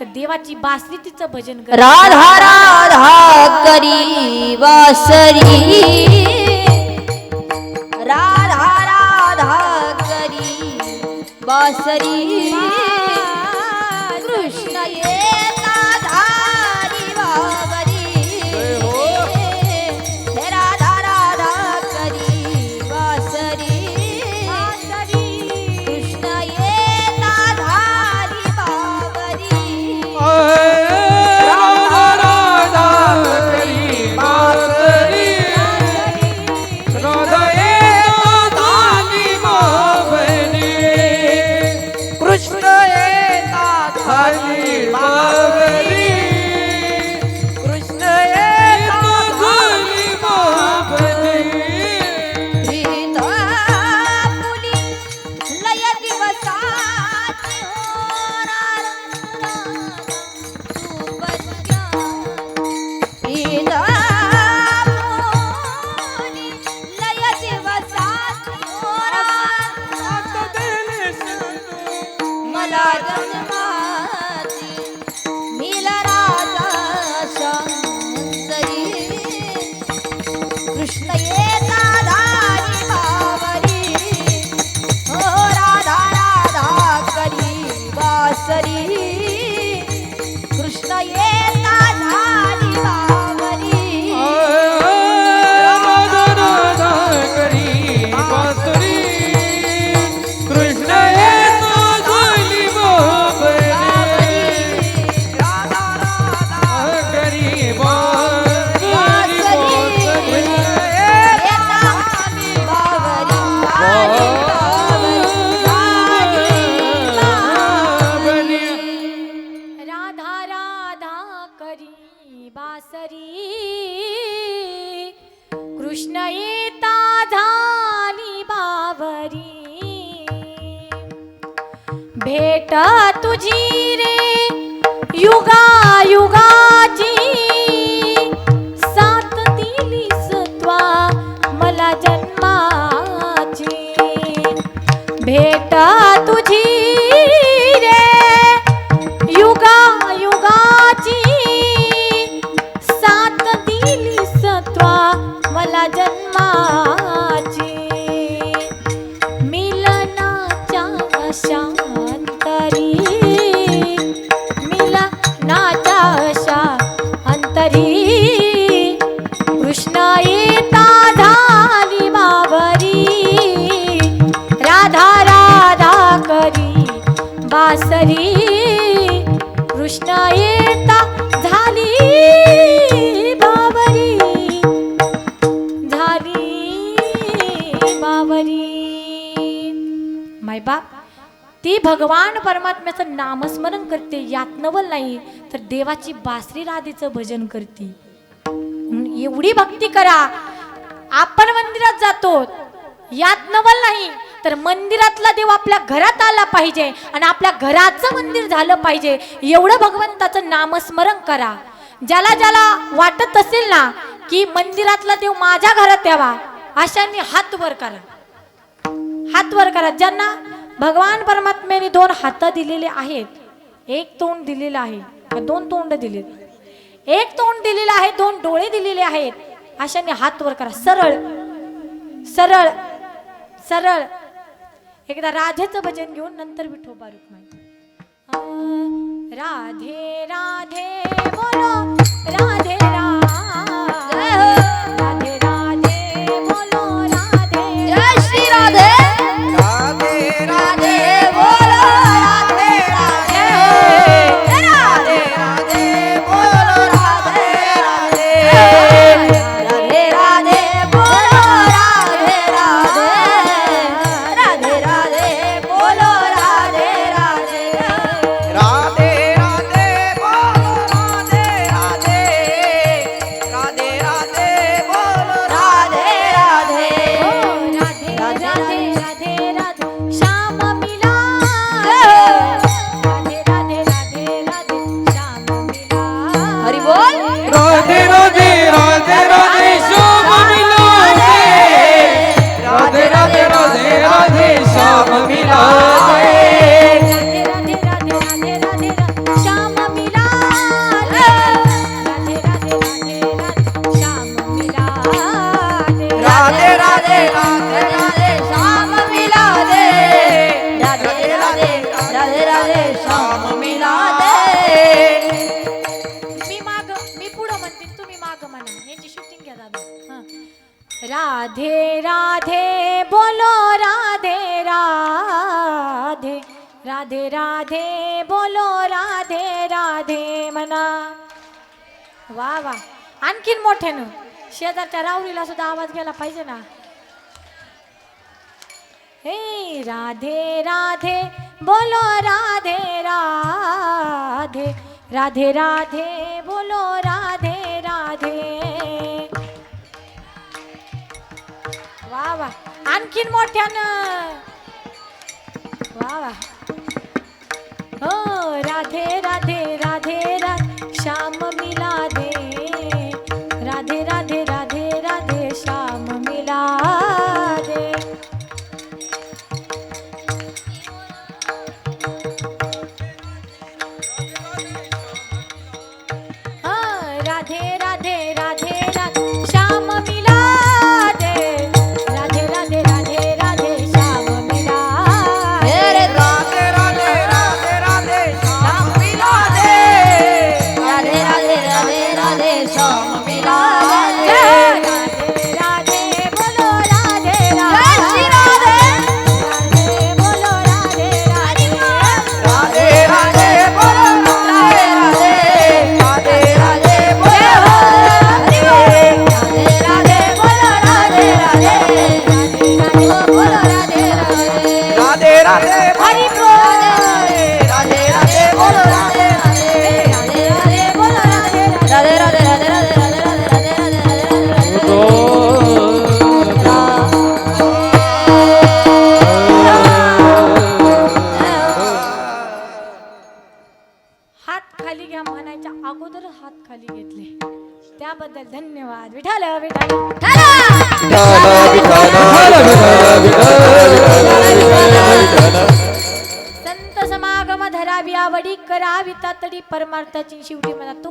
तर देवाची बासरी तिचं भजन कर. राधा राधा करी बासरी. राधा राधा करी बासरी. बासरी। कृष्ण येता झाली बावरी। भेट तुझी रे युगा युगा ती भगवान परमात्म्याचं नामस्मरण करते यात नवल नाही तर देवाची बासरी राधेचं भजन करते. म्हणून एवढी भक्ती करा. आपण मंदिरात जातो यात नवल नाही तर मंदिरातला देव आपल्या घरात आला पाहिजे आणि आपल्या घराचं मंदिर झालं पाहिजे. एवढं भगवंताचं नामस्मरण करा. ज्याला ज्याला वाटत असेल ना की मंदिरातला देव माझ्या घरात यावा अशांनी हात वर करा. हात वर करा. ज्यांना भगवान परमात्म्याने दोन हात दिलेले आहेत. एक तोंड दिलेलं आहे. दोन तोंड दिले एक तोंड दिलेलं आहे दोन डोळे दिलेले आहेत. अशाने हात वर करा. सरळ. सरळ. सरळ. एकदा राधेचं भजन घेऊन नंतर विठोबा रुक्माई. राधे राधे बोलो. राधे राधे. राधे राधे बोलो राधे राधे म्हणा. वा वा. आणखीन मोठ्यानं. शेजारच्या रावरीला सुद्धा आवाज गेला पाहिजे ना. हे राधे राधे बोलो राधे राधे. राधे राधे बोलो राधे राधे. वा वा. आणखीन मोठ्यानं. वा वा. हो, राधे राधे राधे राधे. श्याम मिला त्याबद्दल धन्यवाद. विठाल विठाल संत समागम धरावी आवडी करावी तातडी परमार्थाची शेवटी मला तू